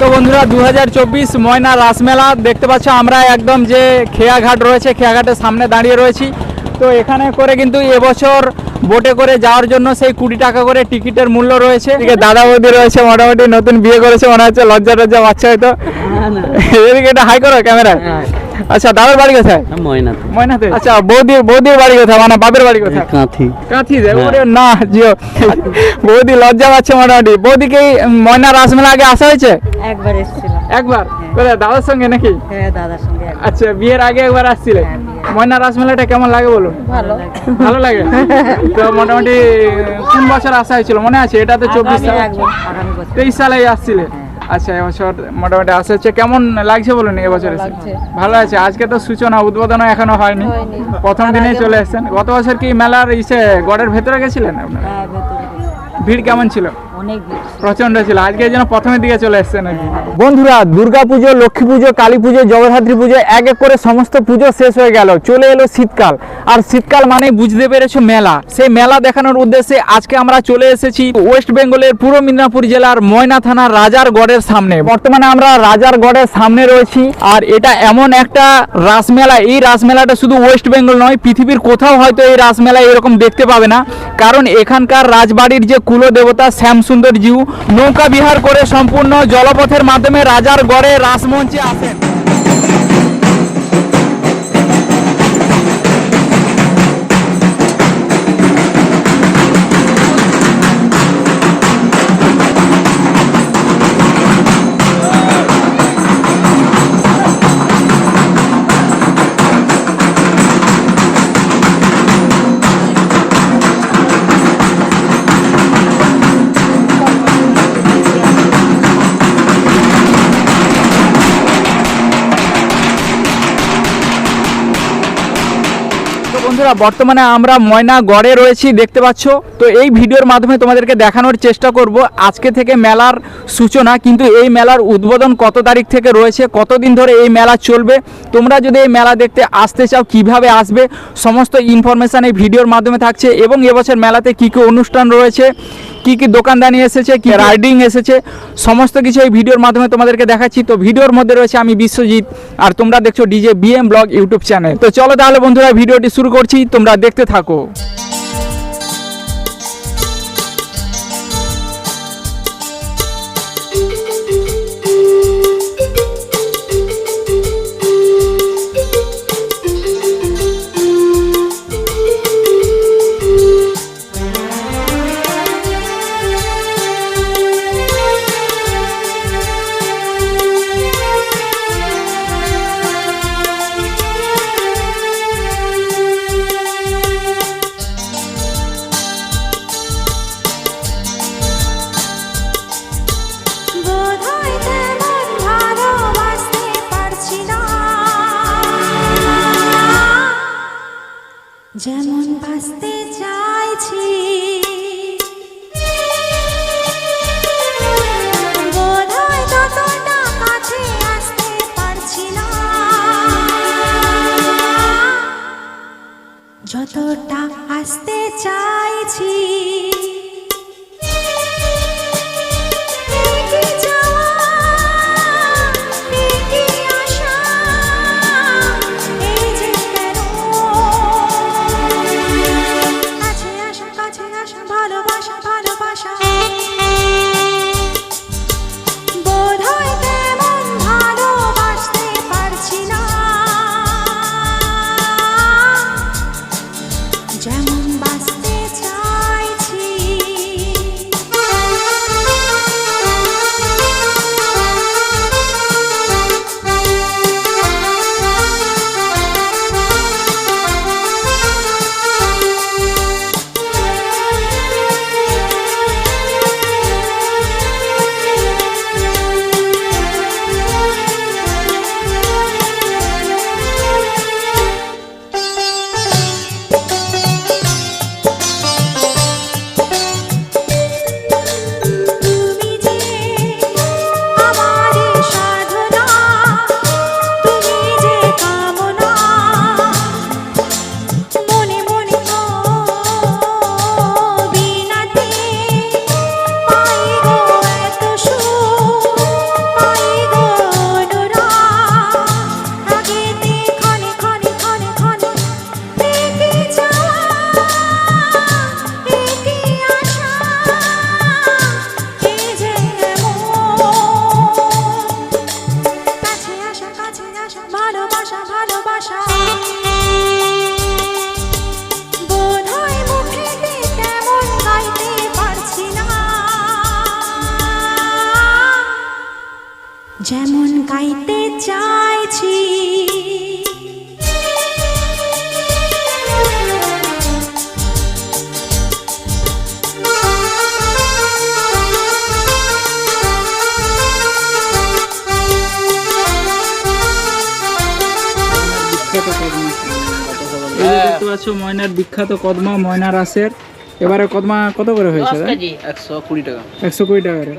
তো বন্ধুরা দু হাজার চব্বিশ ময়না রাসমেলা দেখতে পাচ্ছ আমরা একদম যে খেয়াঘাট রয়েছে খেয়াঘাটের সামনে দাঁড়িয়ে রয়েছি। তো এখানে করে কিন্তু এবছর বোটে করে যাওয়ার জন্য সেই কুড়ি টাকা করে টিকিটের মূল্য রয়েছে। এদিকে দাদা বৌদি রয়েছে মোটামুটি নতুন বিয়ে করেছে মনে হচ্ছে লজ্জা টজ্জা বাচ্চা হয়তো। এদিকে এটা হাই করো ক্যামেরায় আচ্ছা দাদার বাড়ি কোথায়? ময়না ময়নাতে। আচ্ছা বৌদির বৌদির বাড়ি কোথায়? মানে বাপের বাড়ি কোথায়? কাঁথি। কাঁথি হ্যাঁ। ওরে না জিও। বৌদি লজ্জা পাচ্ছে মোটামুটি। বৌদিকে ময়না রাসমেলা আগে আসা হয়েছে? একবার এসেছিলাম একবার? কোথায় দাদার সঙ্গে নাকি? হ্যাঁ দাদার সঙ্গে আচ্ছা বিয়ের আগে একবার আসছিলে? হ্যাঁ, ময়না রাসমেলাটা কেমন লাগে বলুন ভালো। ভালো লাগে? তো মোটামুটি কোন বছর আসা হয়েছিল? মনে আছে? এটা তো চব্বিশ সাল তেইশ সালে আসছিলে? আচ্ছা এবছর মোটামুটি আসে হচ্ছে কেমন লাগছে বলুন এবছর ভালো আছে আজকে তো সূচনা উদ্বোধন এখনও হয়নি। প্রথম দিনেই চলে এসেছেন। গত বছর কি মেলার ইসে গড়ের ভেতরে গেছিলেন আপনারা? হ্যাঁ। ভিড় কেমন ছিল? অনেক প্রচণ্ড ছিল। আজকে এই জন্য প্রথমের দিকে চলে এসছেন আর বন্ধুরা দুর্গা পুজো লক্ষ্মী পুজো কালী পুজো জগদ্ধাত্রী পুজো এক এক করে সমস্ত পুজো শেষ হয়ে গেল। চলে এলো শীতকাল। আর শীতকাল মানে বুঝতে পেরেছ মেলা। সেই মেলা দেখানোর উদ্দেশ্যে আজকে আমরা চলে এসেছি ওয়েস্ট বেঙ্গলের পূর্ব মিদনাপুর জেলার ময়না থানার রাজার গড়ের সামনে। বর্তমানে আমরা রাজার গড়ের সামনে রয়েছি। আর এটা এমন একটা রাসমেলা। এই রাসমেলাটা শুধু ওয়েস্ট বেঙ্গল নয় পৃথিবীর কোথাও হয়তো এই রাসমেলা এরকম দেখতে পাবে না। কারণ এখানকার রাজবাড়ির যে কুলদেবতা শ্যামসুন্দর জিউ। নৌকা বিহার করে সম্পূর্ণ জলপথের মাধ্যমে রাজার গড়ে রাসমঞ্চে আসেন। বন্ধুরা, বর্তমানে আমরা ময়না গড়ে রয়েছি, দেখতে পাচ্ছ? তো এই ভিডিওর মাধ্যমে তোমাদেরকে দেখানোর চেষ্টা করব আজকে থেকে মেলার সূচনা, কিন্তু এই মেলার উদ্বোধন কত তারিখ থেকে রয়েছে, কতদিন ধরে এই মেলা চলবে, তোমরা যদি এই মেলা দেখতে আসতে চাও, কীভাবে আসবে, সমস্ত ইনফরমেশান এই ভিডিওর মাধ্যমে থাকছে, এবং এবছর মেলাতে কী কী অনুষ্ঠান রয়েছে কি কি দোকানদানি এসেছে কি রাইডিং এসেছে সমস্ত কিছু এই ভিডিওর মাধ্যমে তোমাদেরকে দেখাচ্ছি। তো ভিডিওর মধ্যে রয়েছে আমি বিশ্বজিৎ আর তোমরা দেখছ DJ BM blog YouTube channel. তো চলো তাহলে বন্ধুরা ভিডিওটি শুরু করছি তোমরা দেখতে থাকো। যেমন বাঁচতে চাইছি। যতটা আসতে চাইছি। Remambaste যেমন গাইতে চাইছি। দেখতে পাচ্ছ ময়নার বিখ্যাত কদমা ময়না রাসের এবারে কদমা কত করে হয়েছে একশো কুড়ি টাকা। একশো কুড়ি টাকা করে।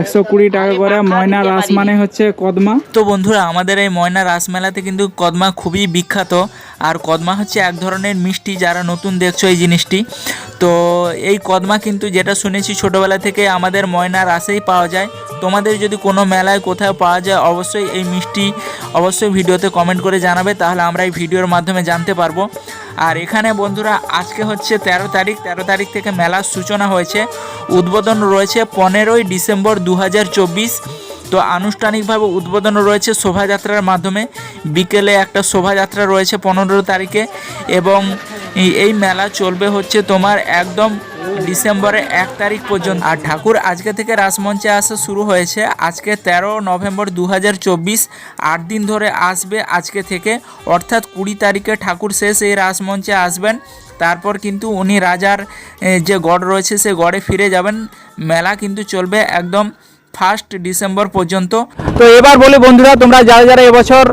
একশো কুড়ি টাকা করে ময়না রাস মানে হচ্ছে কদমা। তো বন্ধুরা আমাদের এই ময়না রাসমেলাতে কিন্তু কদমা খুবই বিখ্যাত। আর কদমা হচ্ছে এক ধরনের মিষ্টি যারা নতুন দেখছ এই জিনিসটি। তো এই কদমা কিন্তু যেটা শুনেছি ছোটোবেলা থেকে আমাদের ময়না রাসেই পাওয়া যায়। তোমাদের যদি কোনো মেলায় কোথাও পাওয়া যায় অবশ্যই এই মিষ্টি অবশ্যই ভিডিওতে কমেন্ট করে জানাবে। তাহলে আমরা এই ভিডিওর মাধ্যমে জানতে পারব। আর এখানে বন্ধুরা, আজকে হচ্ছে তেরো তারিখ তেরো তারিখ থেকে মেলার সূচনা হয়েছে। উদ্বোধন রয়েছে পনেরোই ডিসেম্বর দু হাজার চব্বিশ। তো আনুষ্ঠানিকভাবে উদ্বোধন রয়েছে শোভাযাত্রার মাধ্যমে। বিকেলে একটা শোভাযাত্রা রয়েছে পনেরো তারিখে এবং এই মেলা চলবে হচ্ছে তোমার একদম ডিসেম্বরের এক তারিখ পর্যন্ত। আর ঠাকুর আজকে থেকে রাসমঞ্চে আসা শুরু হয়েছে। আজকে তেরো নভেম্বর দু আট দিন ধরে আসবে আজকে থেকে। অর্থাৎ কুড়ি তারিখে ঠাকুর শেষ এই রাসমঞ্চে আসবেন। তারপর কিন্তু উনি রাজার যে গড় রয়েছে, সে গড়ে ফিরে যাবেন। মেলা কিন্তু চলবে একদম ফার্স্ট ডিসেম্বর পর্যন্ত। তো এবার বলি বন্ধুরা, তোমরা যারা যারা এবছর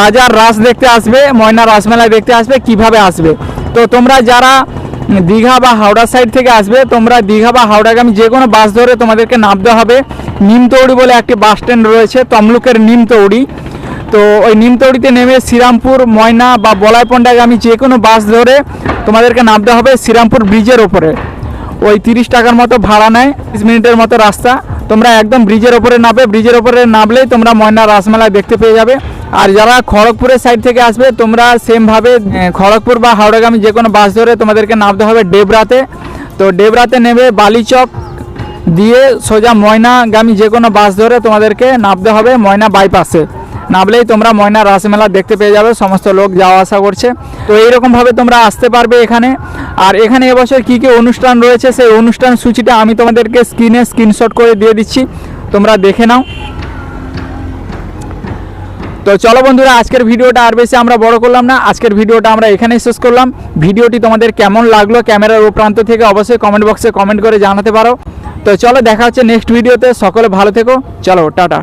রাজার রাস দেখতে আসবে, ময়না রাসমেলা দেখতে আসবে, কীভাবে আসবে? তো তোমরা যারা দীঘা বা হাওড়া সাইড থেকে আসবে, তোমরা দীঘা বা হাওড়াগামী যে কোনো বাস ধরে তোমাদেরকে নামতে হবে। নিমতৌড়ি বলে একটি বাস স্ট্যান্ড রয়েছে, তমলুকের নিমতৌড়ি। তো ওই নিমতৌড়িতে নেমে শ্রীরামপুর, ময়না বা বলাইপন্ডাগামী যে কোনো বাস ধরে তোমাদেরকে নামতে হবে শ্রীরামপুর ব্রিজের ওপরে ওই তিরিশ টাকার মতো ভাড়া নেয়, তিরিশ মিনিটের মতো রাস্তা। তোমরা একদম ব্রিজের ওপরে নামবে, ব্রিজের ওপরে নামলেই তোমরা ময়না রাসমেলা দেখতে পেয়ে যাবে। আর যারা খড়গপুরের সাইড থেকে আসবে, তোমরা সেমভাবে খড়গপুর বা হাওড়াগামী যে কোনো বাস ধরে তোমাদেরকে নামতে হবে ডেবরাতে। তো ডেবরাতে নেবে বালিচক দিয়ে সোজা ময়নাগামী যে কোনো বাস ধরে তোমাদেরকে নামতে হবে ময়না বাইপাসে নামলেই তোমরা ময়না রাসমেলা দেখতে পেয়ে যাবে, সমস্ত লোক যাওয়া আসা করছে। তো এইরকমভাবে তোমরা আসতে পারবে এখানে। আর এখানে এবছর কী কী অনুষ্ঠান রয়েছে, সেই অনুষ্ঠান সূচিটা আমি তোমাদেরকে স্ক্রিনে স্ক্রিনশট করে দিয়ে দিচ্ছি। তোমরা দেখে নাও। তো চলো বন্ধুরা, আজকের ভিডিওটা আর বেশি আমরা বড় করলাম না। আজকের ভিডিওটা আমরা এখানেই শেষ করলাম। ভিডিওটি তোমাদের কেমন লাগল ক্যামেরার ও প্রান্ত থেকে অবশ্যই কমেন্ট বক্সে কমেন্ট করে জানাতে পারো। তো চলো দেখা হচ্ছে নেক্সট ভিডিওতে সকলে ভালো থেকো। চলো, টাটা।